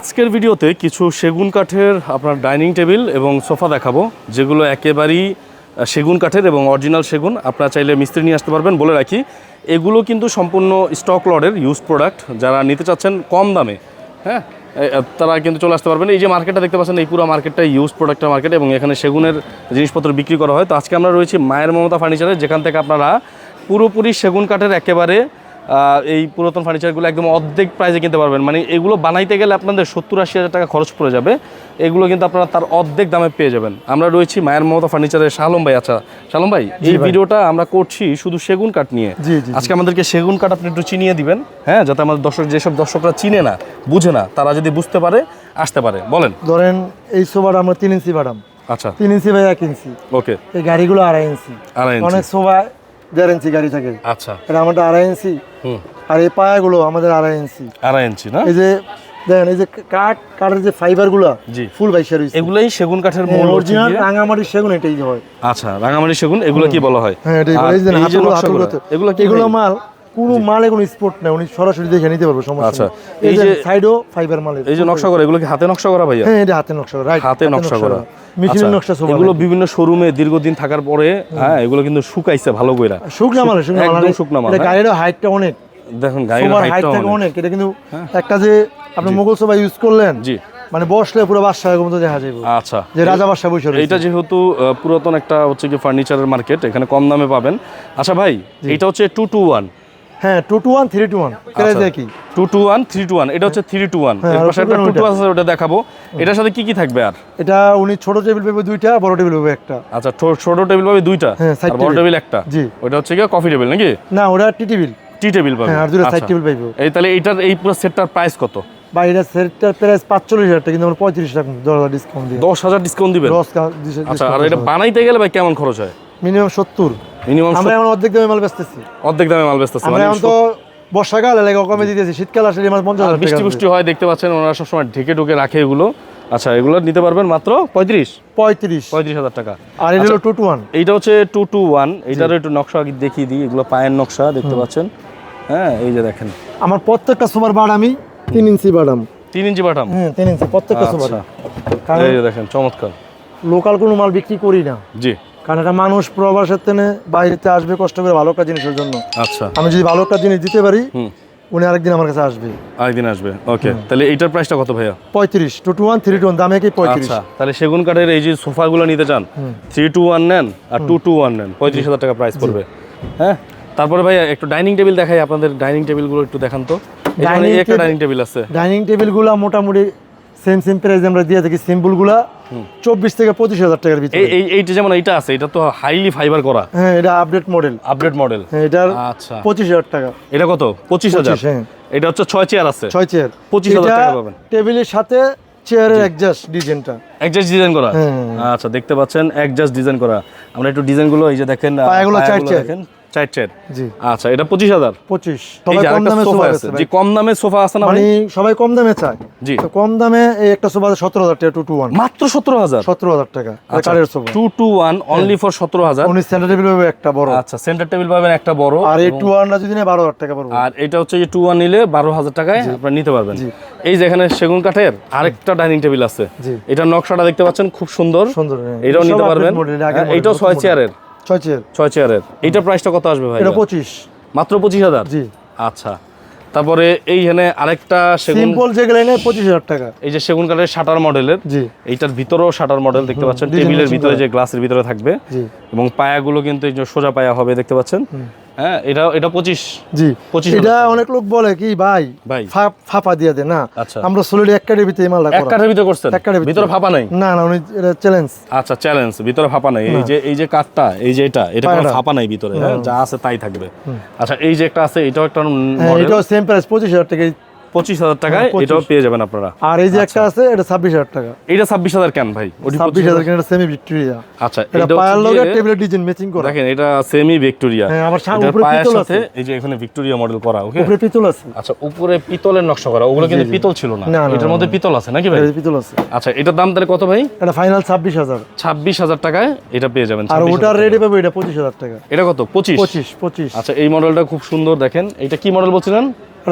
আজকের ভিডিওতে কিছু সেগুন কাঠের আপনার ডাইনিং টেবিল এবং সোফা দেখাবো, যেগুলো একেবারেই সেগুন কাঠের এবং অরিজিনাল সেগুন। আপনারা চাইলে মিস্ত্রি নিয়ে আসতে পারবেন, বলে রাখি। এগুলো কিন্তু সম্পূর্ণ স্টক লডের ইউজ প্রোডাক্ট যারা নিতে চাচ্ছেন কম দামে হ্যাঁ? তারা কিন্তু চলে আসতে পারবেন। এই যে মার্কেটটা দেখতে পাচ্ছেন, এই পুরো মার্কেটটা ইউজ প্রোডাক্টের মার্কেট এবং এখানে সেগুনের জিনিসপত্র বিক্রি করা হয়। তো আজকে আমরা রয়েছি মায়ের মমতা ফার্নিচারে যেখান থেকে আপনারা পুরোপুরি সেগুন কাঠের একেবারে এই পুরাতন ফার্নিচারগুলো একদম অর্ধেক প্রাইসে কিনতে পারবেন। মানে এগুলো বানাইতে গেলে আপনাদের সত্তর আশি হাজার টাকা খরচ পড়ে যাবে। এগুলো কিন্তু আপনারা তার অর্ধেক দামে পেয়ে যাবেন। আমরা রয়েছি মায়ের মমতা ফার্নিচারের শালম ভাই। আচ্ছা শালম ভাই এই ভিডিওটা আমরা করছি শুধু সেগুন কাঠ নিয়ে। আজকে আমাদেরকে সেগুন কাঠ আপনি একটু চিনিয়ে দিবেন হ্যাঁ যাতে আমাদের দর্শক যেসব দর্শকরা চিনে না বুঝে না তারা যদি বুঝতে পারে আসতে পারে। বলেন। ধরেন এই সোফাটা আমরা তিন ইঞ্চি বাদাম। আচ্ছা। তিন ইঞ্চি বাই এক ইঞ্চি। ওকে। এই গাড়িগুলো আড়াই ইঞ্চি। অনেক সোফা দেড় ইঞ্চি গাড়ি থাকে। আচ্ছা। এটা আমাদের আড়াই ইঞ্চি। আর এই পায়াগুলো আমাদের আড়াই ইঞ্চি। আড়াই ইঞ্চি না? এই যে দেখেন এই যে কাঠ কাঠের যে ফাইবারগুলো জি। ফুল বাইশা রয়েছে এগুলোই সেগুন কাঠের মূল অরিজিনাল রাঙামাটির সেগুন এটাই হয়। আচ্ছা রাঙামাটি সেগুন এগুলো কি বলা হয়? হ্যাঁ এটাই এই যে নকশাগুলো, হাতুড়ো এগুলো কি এগুলো? মাল কোনো মালে কোনো স্পট নেই উনি সরাসরি দেখে নিতে পারবে সমস্যা আচ্ছা, এই যে সাইডও ফাইবার মালের। এই যে নকশা করা এগুলো কি হাতে নকশা করা ভাইয়া? হ্যাঁ এটা হাতে নকশা করা রাইট হাতে নকশা করা। মেশিনের আচ্ছা, নকশা সোফা এগুলো বিভিন্ন শোরুমে দীর্ঘদিন থাকার পরে হ্যাঁ এগুলো কিন্তু শুকাইছে ভালো কইরা। শুকনা মাল শুকনা মাল একদম শুকনা মাল, হ্যাঁ। গাড়ির হাইটটা অনেক। দেখুন গাড়ির হাইটটা অনেক। এটা কিন্তু একটা যে আপনি মোগল সোফা ইউজ করলেন জি। মানে বসলে পুরো বাদশাহ মতো দেখা যাবে আচ্ছা। যে রাজা বাদশাহ বসে এইটা যেহেতু পুরাতন একটা হচ্ছে কি ফার্নিচারের মার্কেট এখানে কম দামে পাবেন। আচ্ছা ভাই এটা হচ্ছে টু টু ওয়ান হ্যাঁ two two one three two one price আচ্ছা। Two two one three two one এটা হচ্ছে থ্রি টু ওয়ান হ্যাঁ, এর পাশে একটা টু টু আছে ওটা দেখাবো। এটার সাথে কি কি থাকবে আর? এটা উনি ছোট টেবিল পাবে দুইটা বড় টেবিল পাবে একটা। আচ্ছা ছোট টেবিল পাবে দুইটা? হ্যাঁ, আর বড় টেবিল। একটা? জি। ওটা হচ্ছে কি কফি টেবিল নাকি? না ওটা টি টেবিল টি টেবিল পাবে। হ্যাঁ আর দুটো সাইড। টেবিল পাইবো। এই তাহলে এইটার এই পুরো সেটটার প্রাইস কত? বা এটা সেটটার প্রাইস পাঁচচল্লিশ হাজার টাকা কিন্তু আমরা পঁয়ত্রিশ টাকা দশ হাজার ডিসকাউন্ট দশ হাজার ডিসকাউন্ট দিবেন? দশ আচ্ছা আর এটা বানাইতে গেলে ভাই কেমন খরচ হয়? মিনিমাম সত্তর। মিনিমাম আমরা এখন অর্ধেক দামে মাল বেচতেছি। অর্ধেক দামে মাল বেচতেছে আমরা মানে এখন তো বর্ষাকাল এলাকা কমে দিতেছি শীতকাল আসলে মাল পঞ্চাশ বৃষ্টি বৃষ্টি হয় দেখতে পাচ্ছেন ওনারা সবসময় ঢেকে ঢুকে রাখে এগুলো। আচ্ছা এগুলো নিতে পারবেন মাত্র পঁয়ত্রিশ? পঁয়ত্রিশ। পঁয়ত্রিশ হাজার টাকা। আর এটা হলো টু টু ওয়ান এইটা হচ্ছে টু টু ওয়ান এইটারও একটু নকশা দেখিয়ে দিই এগুলো পায়ের নকশা দেখতে পাচ্ছেন। হ্যাঁ এই যে দেখেন। আমার প্রত্যেকটা সোফার বাড় আমি তিন ইঞ্চি বাড়াম তিন ইঞ্চি বাটাম? হ্যাঁ তিন ইঞ্চি প্রত্যেকটা সোফার আচ্ছা। এই যে দেখেন চমৎকার। লোকাল কোনো মাল বিক্রি করি না। জি। কারণ এটা মানুষ প্রবাসের তেনে বাইরেতে আসবে কষ্ট করে ভালো একটা জিনিসের জন্য। আচ্ছা। আমি যদি ভালো একটা জিনিস দিতে পারি উনি আরেকদিন আমার কাছে আসবে। আরেকদিন আসবে। ওকে তাহলে এইটার প্রাইসটা কত ভাইয়া? পঁয়ত্রিশ two two one three two one দামে কি পঁয়ত্রিশ? আচ্ছা তাহলে সেগুন কাঠের এই যে সোফাগুলো নিতে চান থ্রি টু ওয়ান নেন আর টু টু ওয়ান নেন পঁয়ত্রিশ হাজার টাকা প্রাইস পড়বে। হ্যাঁ? তারপরে ভাই একটু ডাইনিং টেবিল দেখাই আপনাদের ডাইনিং টেবিলগুলো একটু দেখান তো। একটা ডাইনিং টেবিল আছে। ডাইনিং টেবিলগুলো মোটামুটি সেম সেম প্রাইস আমরা দিয়ে থাকি সিম্পলগুলা চব্বিশ থেকে পঁচিশ হাজার টাকার ভিতরে। এই এই এইটা যেমন এইটা আছে এটা তো হাইলি ফাইবার করা। হ্যাঁ এটা আপডেট মডেল আপডেট মডেল এটার আচ্ছা। পঁচিশ হাজার টাকা। এটা কত? পঁচিশ হাজার? হ্যাঁ। এটা হচ্ছে ছয় চেয়ার আছে। ছয় চেয়ার 25,000 টাকা পাবেন। টেবিলের সাথে চেয়ারের অ্যাডজাস্ট ডিজাইনটা একজাস্ট ডিজাইন করা? হ্যাঁ। আচ্ছা দেখতে পাচ্ছেন একজাস্ট ডিজাইন করা। আমরা একটু ডিজাইনগুলো এই যে দেখেন পায়াগুলো চার চেয়ার। দেখেন। চেয়ার জি। আচ্ছা এটা পঁচিশ হাজার। পঁচিশ। সবাই কম দামে সোফা আছে। যে কম দামে সোফা আছে না মানে সবাই কম দামে চায়। জি। তো কম দামে এই একটা সোফা সতেরো হাজার টাকা টু টু ওয়ান মাত্র সতেরো হাজার? সতেরো হাজার টাকা কাঠের sofa. Two two one only for সতেরো হাজার। উনি সেন্টার টেবিল পাবে একটা বড়। আচ্ছা সেন্টার টেবিল পাবেন একটা বড়। আর এই টু ওয়ানটা যদি নেয় বারো হাজার টাকা পড়বে। আর এটা হচ্ছে যে টু ওয়ান নিলে বারো হাজার টাকায় আপনারা নিতে পারবেন। এই যে এখানে সেগুন কাঠের আরেকটা ডাইনিং টেবিল আছে। এটা নকশাটা দেখতে পাচ্ছেন খুব সুন্দর। সুন্দর হ্যাঁ। এটাও নিতে পারবেন। হ্যাঁ, নতুন ছয় চেয়ারের ছয় চেয়ার ছয় চেয়ারের এইটার প্রাইসটা কত আসবে ভাই? এটা পঁচিশ। মাত্র পঁচিশ হাজার? জি। আচ্ছা। তারপরে এইখানে আরেকটা সেগুন সিম্পল যেগুলো নেয় পঁচিশ হাজার টাকা। এই যে সেগুন কাঠের শাটার মডেলের। জি। এইটার ভিতরেও শাটার মডেল দেখতে পাচ্ছেন। টেবিলের ভিতরে যে গ্লাসের ভিতরে থাকবে। এবং পায়াগুলো কিন্তু এই যে সোজা পায়া হবে দেখতে পাচ্ছেন? হ্যাঁ এটা এটা পঁচিশ। জি। পঁচিশ এটা অনেক লোক বলে কি ভাই ভাই। ফাঁপা দিয়ে দে না? আচ্ছা। আমরা সলিড এক কাঠের ভিতরে মালটা এক। কাঠের ভিতরে করছেন? এক কাঠের ভিতরে। ফাঁপা নাই? না না উনি এটা চ্যালেঞ্জ আচ্ছা চ্যালেঞ্জ ভিতরে ফাঁপা নাই। এই যে এই যে কাঠটা এই যে এটা এটা কোনো ফাঁপা নাই ভিতরে হ্যাঁ যা আছে তাই থাকবে। আচ্ছা এই যে একটা আছে এটাও একটা হ্যাঁ এটাও সেম প্রাইস পঁচিশ হাজার টাকা পঁচিশ হাজার টাকায় হ্যাঁ, 25 এটাও পেয়ে যাবেন আপনারা। আর এই যে একটা আছে এটা ছাব্বিশ হাজার টাকা। এটা ছাব্বিশ হাজার কেন ভাই? ছাব্বিশ হাজার কেন সেমি ভিক্টোরিয়া আচ্ছা এটা পায়ার লগে টেবিলের ডিজাইন ম্যাচিং করা। দেখেন এটা সেমি ভিক্টোরিয়া হ্যাঁ, আবার সা- এটার উপরে পিতল আছে। এই যে এখানে ভিক্টোরিয়া মডেল করা ওকে উপরে পিতল আছে। আচ্ছা উপরে পিতলের নকশা করা ওগুলো কিন্তু পিতল ছিল না। এটার মধ্যে পিতল আছে নাকি ভাই? পিতল আছে। আচ্ছা এটার দাম তাহলে কত ভাই? এটা ফাইনাল ছাব্বিশ হাজার। ছাব্বিশ হাজার টাকায় এটা পেয়ে যাবেন আর 26,000 ওটার। রেডি পাবো এটা পঁচিশ হাজার টাকা। এটা কত? পঁচিশ? পঁচিশ পঁচিশ। আচ্ছা এই মডেলটা খুব সুন্দর দেখেন। এটা কি মডেল বলছিলেন?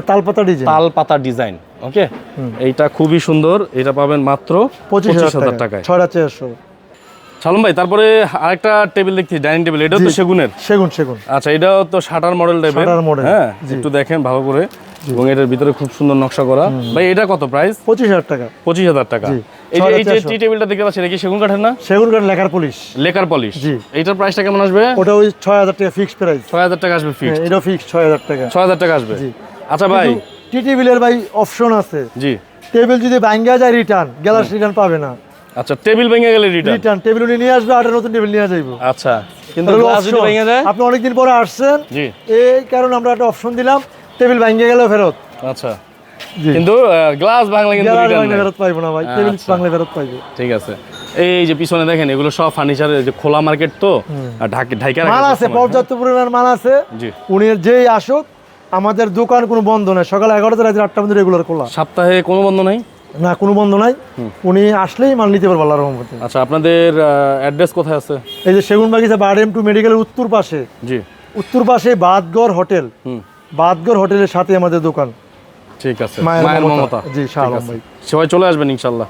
তালপাতা ডিজাইন তাল পাতা ডিজাইন ওকে এইটা খুবই সুন্দর এটা পাবেন মাত্র পঁচিশ হাজার টাকা। টাকায়। ছয়টা চেয়ারশো সালম ভাই তারপরে আরেকটা টেবিল দেখছি ডাইনিং টেবিল এটাও তো সেগুনের? সেগুন সেগুন। আচ্ছা এটাও তো শাটার মডেল টাইপের হ্যাঁ একটু দেখেন ভালো করে। এবং এটার ভিতরে খুব সুন্দর নকশা করা। ভাই এটা কত প্রাইস পঁচিশ হাজার টাকা। পঁচিশ হাজার টাকা। এই যে এই যে টি টেবিলটা দেখতে পাচ্ছি এটা কি সেগুন কাঠের না? সেগুন কাঠ লেখার পুলিশ লেকার পলিশ জি। এইটার প্রাইসটা কেমন আসবে? ওটা ওই ছয় হাজার টাকা ফিক্সড প্রাইস ছয় হাজার টাকা আসবে ফিক্স এটাও ফিক্সড ছয় হাজার টাকা। ছয় হাজার টাকা আসবে? জি। আচ্ছা ভাই। টি টেবিলের ভাই অপশন আছে। জি। টেবিল যদি ভাঙ্গা যায় রিটার্ন গ্যালাস রিটার্ন পাবে না। আচ্ছা টেবিল ভেঙে গেলে রিটার্ন রিটার্ন টেবিল উনি নিয়ে আসবে নতুন টেবিল নিয়ে যাইবো। আচ্ছা। কিন্তু glass যদি। ভেঙে যায়? আপনি অনেকদিন পরে আসছেন। জি। এই কারণে আমরা একটা অপশন দিলাম টেবিল ভাঙ্গে গেলেও ফেরত। আচ্ছা। কিন্তু গ্লাস ভাঙলে কিন্তু রিটার্ন ফেরত পাইবো না ভাই। টেবিল আচ্ছা। ভাঙলে ফেরত পাইবে। ঠিক আছে। এই যে পিছনে দেখেন এগুলো সব ফার্নিচারের যে খোলা মার্কেট তো ঢাকে ঢাকা মাল আছে পর্যাপ্ত পরিমাণ মাল আছে। জি। উনি যেই আসুক আমাদের দোকান কোনো বন্ধ নাই। সকাল এগারোটা রাত্রি আটটা পর্যন্ত রেগুলার খোলা। সপ্তাহে কোনো বন্ধ নাই? না কোনো বন্ধ নাই। উনি আসলেই মাল নিতে পারব আল্লাহ রহমতে। আচ্ছা আপনাদের অ্যাড্রেস কোথায় আছে? এই যে সেগুন বাগিচা বারএম টু মেডিকেলের উত্তর পাশে। জি। উত্তর পাশে বাদগড় হোটেল। হুম। বাদগড় হোটেলের সাথে আমাদের দোকান। ঠিক আছে। মায়ের মমতা। জি, শাহ। ভাই। সবাই চলে আসবেন ইনশাল্লাহ